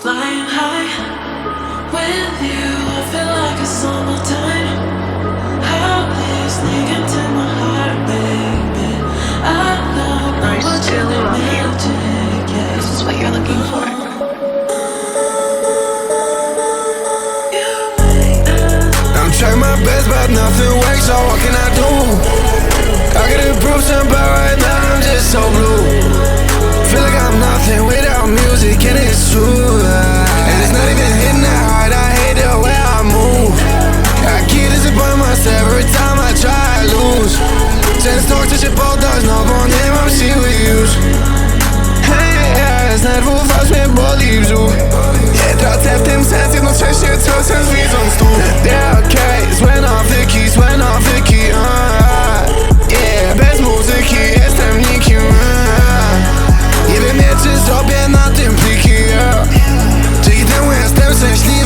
Flying high with you, I feel like it's summertime. How you sneak into my heart, baby? I know I what still you love you. magic, yeah. This is what you're looking for. You make us I'm trying my best, but nothing works, so what can I do? Się poddać, no bo nie mam siły już. Hej, z nerwów aż mnie boli brzuch. Nie tracę w tym sens, jednocześnie co sens widząc tu. Yeah, okej, złe nawyki, złe nawyki uh, Yeah, bez muzyki jestem nikim uh, Nie wiem nie, czy zrobię na tym pliki. Dzięki temu jestem szczęśliwy,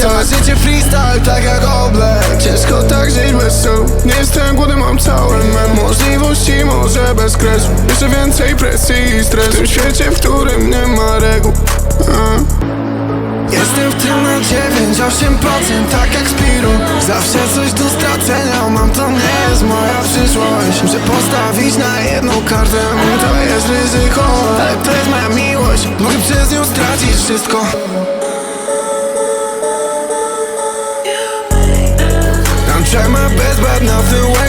Całe życie freestyle, tak jak oblek Ciężko tak żyć bez celu Nie jestem głodny, mam całe me. Możliwości Może bez kresu. Jeszcze więcej presji i stresu. W tym świecie, w którym nie ma reguł. Jestem w tym na 9-8% tak jak Spiro. Zawsze coś do stracenia mam, to nie jest moja przyszłość. Muszę postawić na jedną kartę, to jest ryzyko. Ale to jest moja miłość, mogę przez nią stracić wszystko I'm my best but nothing